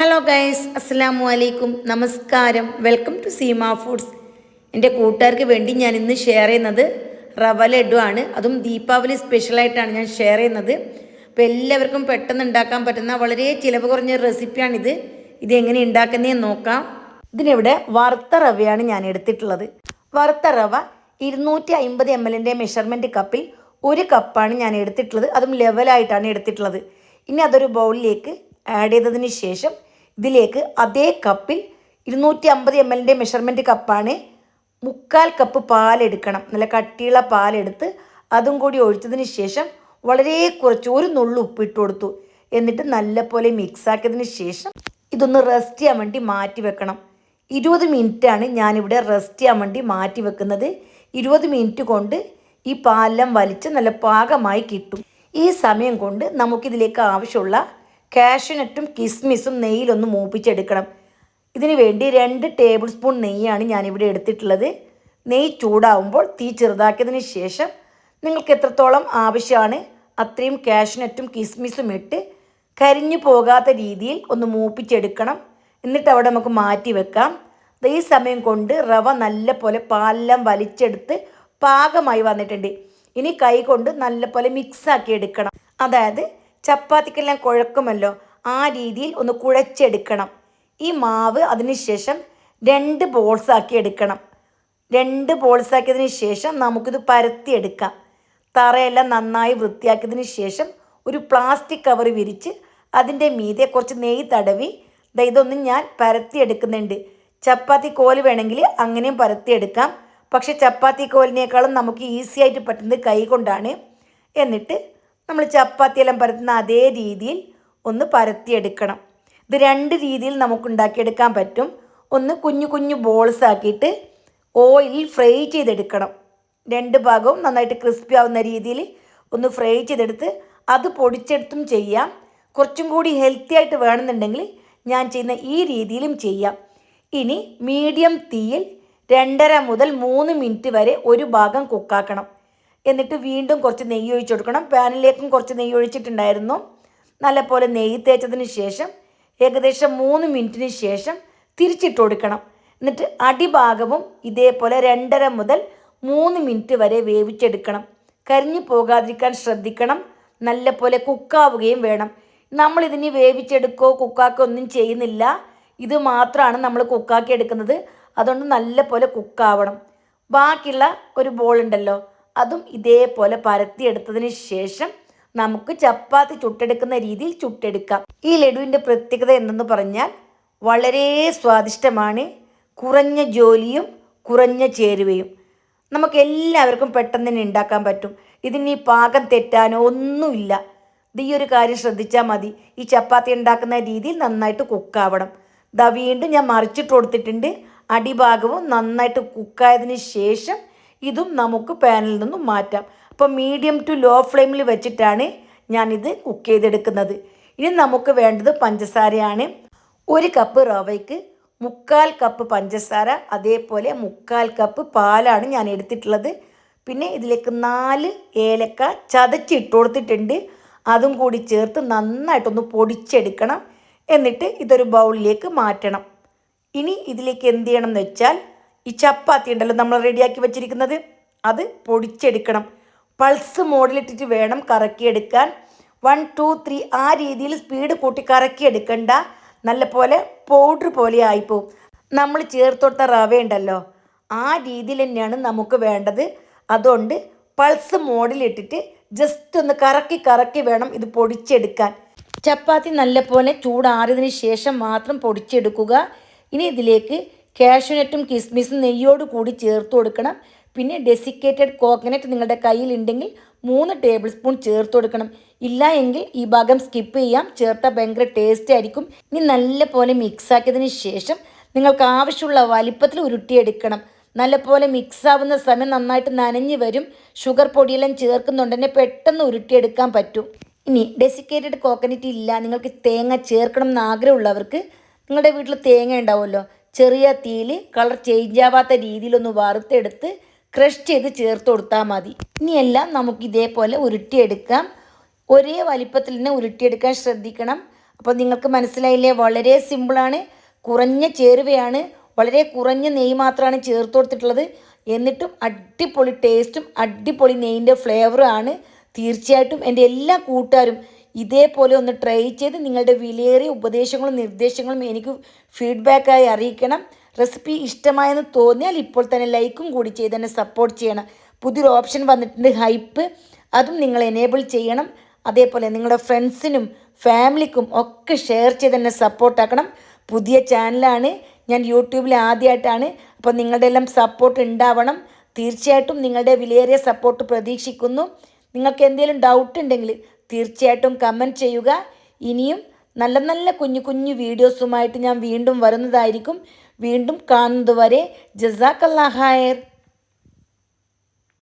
Hello guys അസ്സലാമു അലൈക്കും നമസ്കാരം വെൽക്കം ടു സീമ ഫുഡ്സ് എന്റെ കൂട്ടുകാർക്ക് വേണ്ടി ഞാൻ ഇന്ന് ഷെയർ ചെയ്യുന്നത് റവ ലഡു ആണ്. അതും ദീപാവലി സ്പെഷ്യലായിട്ടാണ് ഞാൻ ഷെയർ ചെയ്യുന്നത്. അപ്പോൾ എല്ലാവർക്കും പെട്ടെന്ന് ഉണ്ടാക്കാൻ പറ്റുന്ന വളരെ ചിലവ് കുറഞ്ഞ റെസിപ്പിയാണിത് ഇത് എങ്ങനെ ഉണ്ടാക്കുന്നതെന്ന് നോക്കാം. ഇതിനിവിടെ വറുത്ത റവയാണ് ഞാൻ എടുത്തിട്ടുള്ളത്. വറുത്ത റവ ഇരുന്നൂറ്റി അമ്പത് എം എല്ലിന്റെ മെഷർമെന്റ് കപ്പിൽ ഒരു കപ്പാണ് ഞാൻ എടുത്തിട്ടുള്ളത്. അതും ലെവലായിട്ടാണ് എടുത്തിട്ടുള്ളത്. ഇനി അതൊരു ബൗളിലേക്ക് ആഡ് ചെയ്തതിന് ശേഷം ഇതിലേക്ക് അതേ കപ്പിൽ ഇരുന്നൂറ്റി അമ്പത് എം എല്ലിന്റെ മെഷർമെന്റ് കപ്പാണ്. മുക്കാൽ കപ്പ് പാലെടുക്കണം. നല്ല കട്ടിയുള്ള പാലെടുത്ത് അതും കൂടി ഒഴിച്ചതിന് ശേഷം വളരെ കുറച്ച് ഒരു നുള്ളു ഉപ്പിട്ട് കൊടുത്തു. എന്നിട്ട് നല്ലപോലെ മിക്സ് ആക്കിയതിന് ശേഷം ഇതൊന്ന് റെസ്റ്റ് ചെയ്യാൻ വേണ്ടി മാറ്റി വെക്കണം. ഇരുപത് മിനിറ്റാണ് ഞാനിവിടെ റെസ്റ്റ് ചെയ്യാൻ വേണ്ടി മാറ്റി വെക്കുന്നത്. ഇരുപത് മിനിറ്റ് കൊണ്ട് ഈ പാലെല്ലാം വലിച്ച് നല്ല പാകമായി കിട്ടും. ഈ സമയം കൊണ്ട് നമുക്കിതിലേക്ക് ആവശ്യമുള്ള കാഷ്യൂനട്ടും കിസ്മിസും നെയ്യിലൊന്ന് മൂപ്പിച്ചെടുക്കണം. ഇതിനു വേണ്ടി രണ്ട് ടേബിൾ സ്പൂൺ നെയ്യാണ് ഞാനിവിടെ എടുത്തിട്ടുള്ളത്. നെയ്യ് ചൂടാവുമ്പോൾ തീ ചെറുതാക്കിയതിന് ശേഷം നിങ്ങൾക്ക് എത്രത്തോളം ആവശ്യമാണ് അത്രയും കാഷ്യൂനട്ടും കിസ്മിസും ഇട്ട് കരിഞ്ഞു പോകാത്ത രീതിയിൽ ഒന്ന് മൂപ്പിച്ചെടുക്കണം. എന്നിട്ട് അവിടെ നമുക്ക് മാറ്റി വെക്കാം. ഈ സമയം കൊണ്ട് റവ നല്ല പോലെ പാലെല്ലാം വലിച്ചെടുത്ത് പാകമായി വന്നിട്ടുണ്ട്. ഇനി കൈ കൊണ്ട് നല്ല പോലെ മിക്സാക്കി എടുക്കണം. അതായത് ചപ്പാത്തിക്കെല്ലാം കുഴക്കുമല്ലോ. ആ രീതിയിൽ ഒന്ന് കുഴച്ചെടുക്കണം. ഈ മാവ് അതിനുശേഷം രണ്ട് ബോൾസ് ആക്കി എടുക്കണം. രണ്ട് ബോൾസ് ആക്കിയതിന് ശേഷം നമുക്കിത് പരത്തിയെടുക്കാം. തറയെല്ലാം നന്നായി വൃത്തിയാക്കിയതിന് ശേഷം ഒരു പ്ലാസ്റ്റിക് കവർ വിരിച്ച് അതിന്റെ മീതെ കുറച്ച് നെയ്യ് തടവി ഇതൊന്നും ഞാൻ പരത്തിയെടുക്കുന്നുണ്ട്. ചപ്പാത്തി കോൽ വേണമെങ്കിൽ അങ്ങനെയും പരത്തിയെടുക്കാം. പക്ഷെ ചപ്പാത്തി കോലിനേക്കാളും നമുക്ക് ഈസി ആയിട്ട് പറ്റുന്നത് കൈ കൊണ്ടാണ് എന്നിട്ട് നമ്മൾ ചപ്പാത്തി എല്ലാം പരത്തുന്ന അതേ രീതിയിൽ ഒന്ന് പരത്തിയെടുക്കണം. ഇത് രണ്ട് രീതിയിൽ നമുക്ക് ഉണ്ടാക്കിയെടുക്കാൻ പറ്റും. ഒന്ന് കുഞ്ഞു കുഞ്ഞു ബോൾസ് ആക്കിയിട്ട് ഓയിലിൽ ഫ്രൈ ചെയ്തെടുക്കണം. രണ്ട് ഭാഗവും നന്നായിട്ട് ക്രിസ്പി ആവുന്ന രീതിയിൽ ഒന്ന് ഫ്രൈ ചെയ്തെടുത്ത് അത് പൊടിച്ചെടുത്തും ചെയ്യാം. കുറച്ചും കൂടി ഹെൽത്തി ആയിട്ട് വേണമെന്നുണ്ടെങ്കിൽ ഞാൻ ചെയ്യുന്ന ഈ രീതിയിലും ചെയ്യാം. ഇനി മീഡിയം തീയിൽ രണ്ടര മുതൽ മൂന്ന് മിനിറ്റ് വരെ ഒരു ഭാഗം കുക്കാക്കണം എന്നിട്ട് വീണ്ടും കുറച്ച് നെയ്യ് ഒഴിച്ചു കൊടുക്കണം. പാനിലേക്കും കുറച്ച് നെയ്യ് ഒഴിച്ചിട്ടുണ്ടായിരുന്നു. നല്ലപോലെ നെയ്യ് തേച്ചതിന് ശേഷം ഏകദേശം മൂന്ന് മിനിറ്റിന് ശേഷം തിരിച്ചിട്ട് കൊടുക്കണം. എന്നിട്ട് അടിഭാഗവും ഇതേപോലെ രണ്ടര മുതൽ മൂന്ന് മിനിറ്റ് വരെ വേവിച്ചെടുക്കണം. കരിഞ്ഞു പോകാതിരിക്കാൻ ശ്രദ്ധിക്കണം. നല്ലപോലെ കുക്കാവുകയും വേണം. നമ്മളിതിന് വേവിച്ചെടുക്കോ കുക്കാക്കോ ഒന്നും ചെയ്യുന്നില്ല. ഇത് മാത്രമാണ് നമ്മൾ കുക്കാക്കി എടുക്കുന്നത് അതുകൊണ്ട് നല്ലപോലെ കുക്കാവണം. ബാക്കിയുള്ള ഒരു ബോൾ ഉണ്ടല്ലോ അതും ഇതേപോലെ പരത്തിയെടുത്തതിന് ശേഷം നമുക്ക് ചപ്പാത്തി ചുട്ടെടുക്കുന്ന രീതിയിൽ ചുട്ടെടുക്കാം. ഈ ലഡുവിന്റെ പ്രത്യേകത എന്തെന്ന് പറഞ്ഞാൽ വളരെ സ്വാദിഷ്ടമാണ്. കുറഞ്ഞ ജോലിയും കുറഞ്ഞ ചേരുവയും. നമുക്ക് എല്ലാവർക്കും പെട്ടെന്ന് തന്നെ ഉണ്ടാക്കാൻ പറ്റും. ഇതിന് പാകം തെറ്റാനോ ഒന്നുമില്ല. ഇത് ഈ ഒരു കാര്യം ശ്രദ്ധിച്ചാൽ മതി. ഈ ചപ്പാത്തി ഉണ്ടാക്കുന്ന രീതിയിൽ നന്നായിട്ട് കുക്കാവണം. ദാ വീണ്ടും ഞാൻ മറിച്ചിട്ട് കൊടുത്തിട്ടുണ്ട്. അടിഭാഗവും നന്നായിട്ട് കുക്കായതിന് ശേഷം ഇതും നമുക്ക് പാനിൽ നിന്നും മാറ്റാം. അപ്പോൾ മീഡിയം ടു ലോ ഫ്ലെയിമിൽ വെച്ചിട്ടാണ് ഞാനിത് കുക്ക് ചെയ്തെടുക്കുന്നത്. ഇനി നമുക്ക് വേണ്ടത് പഞ്ചസാരയാണ്. ഒരു കപ്പ് റവയ്ക്ക് മുക്കാൽ കപ്പ് പഞ്ചസാര അതേപോലെ മുക്കാൽ കപ്പ് പാലാണ് ഞാൻ എടുത്തിട്ടുള്ളത്. പിന്നെ ഇതിലേക്ക് നാല് ഏലക്ക ചതച്ചിട്ട് കൊടുത്തിട്ടുണ്ട്. അതും കൂടി ചേർത്ത് നന്നായിട്ടൊന്ന് പൊടിച്ചെടുക്കണം. എന്നിട്ട് ഇതൊരു ബൗളിലേക്ക് മാറ്റണം. ഇനി ഇതിലേക്ക് എന്ത് ചെയ്യണം എന്ന് വെച്ചാൽ ഈ ചപ്പാത്തി ഉണ്ടല്ലോ നമ്മൾ റെഡിയാക്കി വെച്ചിരിക്കുന്നത് അത് പൊടിച്ചെടുക്കണം. പൾസ് മോഡിലിട്ടിട്ട് വേണം കറക്കിയെടുക്കാൻ. വൺ ടു ത്രീ ആ രീതിയിൽ സ്പീഡ് കൂട്ടി കറക്കിയെടുക്കണ്ട. നല്ല പോലെ പൗഡർ പോലെ ആയിപ്പോവും. നമ്മൾ ചേർത്ത് റവ ഉണ്ടല്ലോ ആ രീതിയിൽ തന്നെയാണ് നമുക്ക് വേണ്ടത്. അതുകൊണ്ട് പൾസ് മോഡിലിട്ടിട്ട് ജസ്റ്റ് ഒന്ന് കറക്കി കറക്കി വേണം ഇത് പൊടിച്ചെടുക്കാൻ. ചപ്പാത്തി നല്ലപോലെ ചൂടാറിയതിന് ശേഷം മാത്രം പൊടിച്ചെടുക്കുക. ഇനി ഇതിലേക്ക് കാഷ്യൂനട്ടും കിസ്മിസും നെയ്യോട് കൂടി ചേർത്ത് കൊടുക്കണം. പിന്നെ ഡെസിക്കേറ്റഡ് കോക്കനട്ട് നിങ്ങളുടെ കയ്യിൽ ഉണ്ടെങ്കിൽ മൂന്ന് ടേബിൾ സ്പൂൺ ചേർത്ത് കൊടുക്കണം. ഇല്ല എങ്കിൽ ഈ ഭാഗം സ്കിപ്പ് ചെയ്യാം. ചേർത്ത ഭയങ്കര ടേസ്റ്റ് ആയിരിക്കും. ഇനി നല്ലപോലെ പോലെ മിക്സാക്കിയതിന് ശേഷം നിങ്ങൾക്ക് ആവശ്യമുള്ള വലിപ്പത്തിൽ ഉരുട്ടിയെടുക്കണം. നല്ലപോലെ മിക്സ് ആവുന്ന സമയം നന്നായിട്ട് നനഞ്ഞു വരും. ഷുഗർ പൊടിയെല്ലാം ചേർക്കുന്നുണ്ടെന്നെ പെട്ടെന്ന് ഉരുട്ടിയെടുക്കാൻ പറ്റും. ഇനി ഡെസിക്കേറ്റഡ് കോക്കനറ്റ് ഇല്ല. നിങ്ങൾക്ക് തേങ്ങ ചേർക്കണം എന്ന് ആഗ്രഹമുള്ളവർക്ക് നിങ്ങളുടെ വീട്ടിൽ തേങ്ങ ഉണ്ടാവുമല്ലോ. ചെറിയ തീയിൽ കളർ ചേഞ്ച് ആവാത്ത രീതിയിലൊന്ന് വറുത്തെടുത്ത് ക്രഷ് ചെയ്ത് ചേർത്ത് കൊടുത്താൽ മതി. ഇനിയെല്ലാം നമുക്ക് ഇതേപോലെ ഉരുട്ടിയെടുക്കാം. ഒരേ വലിപ്പത്തിൽ തന്നെ ഉരുട്ടിയെടുക്കാൻ ശ്രദ്ധിക്കണം. അപ്പോൾ നിങ്ങൾക്ക് മനസ്സിലായില്ലേ? വളരെ സിമ്പിളാണ് കുറഞ്ഞ ചേരുവയാണ്. വളരെ കുറഞ്ഞ നെയ്യ് മാത്രമാണ് ചേർത്ത് കൊടുത്തിട്ടുള്ളത്. എന്നിട്ടും അടിപൊളി ടേസ്റ്റും അടിപൊളി നെയ്യിന്റെ ഫ്ലേവറും ആണ്. തീർച്ചയായിട്ടും എന്റെ എല്ലാ കൂട്ടുകാരും ഇതേപോലെ ഒന്ന് ട്രൈ ചെയ്ത് നിങ്ങളുടെ വിലയേറിയ ഉപദേശങ്ങളും നിർദ്ദേശങ്ങളും എനിക്ക് ഫീഡ്ബാക്കായി അറിയിക്കണം. റെസിപ്പി ഇഷ്ടമായെന്ന് തോന്നിയാൽ ഇപ്പോൾ തന്നെ ലൈക്കും കൂടി ചെയ്ത് തന്നെ സപ്പോർട്ട് ചെയ്യണം. പുതിയൊരു ഓപ്ഷൻ വന്നിട്ടുണ്ട് ഹൈപ്പ് അതും നിങ്ങൾ എനേബിൾ ചെയ്യണം. അതേപോലെ നിങ്ങളുടെ ഫ്രണ്ട്സിനും ഫാമിലിക്കും ഒക്കെ ഷെയർ ചെയ്ത് തന്നെ സപ്പോർട്ടാക്കണം പുതിയ ചാനലാണ് ഞാൻ യൂട്യൂബിൽ ആദ്യമായിട്ടാണ് അപ്പോൾ നിങ്ങളുടെ എല്ലാം സപ്പോർട്ട് ഉണ്ടാവണം. തീർച്ചയായിട്ടും നിങ്ങളുടെ വിലയേറിയ സപ്പോർട്ട് പ്രതീക്ഷിക്കുന്നു. നിങ്ങൾക്ക് എന്തെങ്കിലും ഡൗട്ട് ഉണ്ടെങ്കിൽ തീർച്ചയായിട്ടും കമന്റ് ചെയ്യുക. ഇനിയും നല്ല നല്ല കുഞ്ഞു കുഞ്ഞു വീഡിയോസുമായിട്ട് ഞാൻ വീണ്ടും വരുന്നതായിരിക്കും. വീണ്ടും കാണുന്നതുവരെ ജസാക്കല്ലാ ഹായർ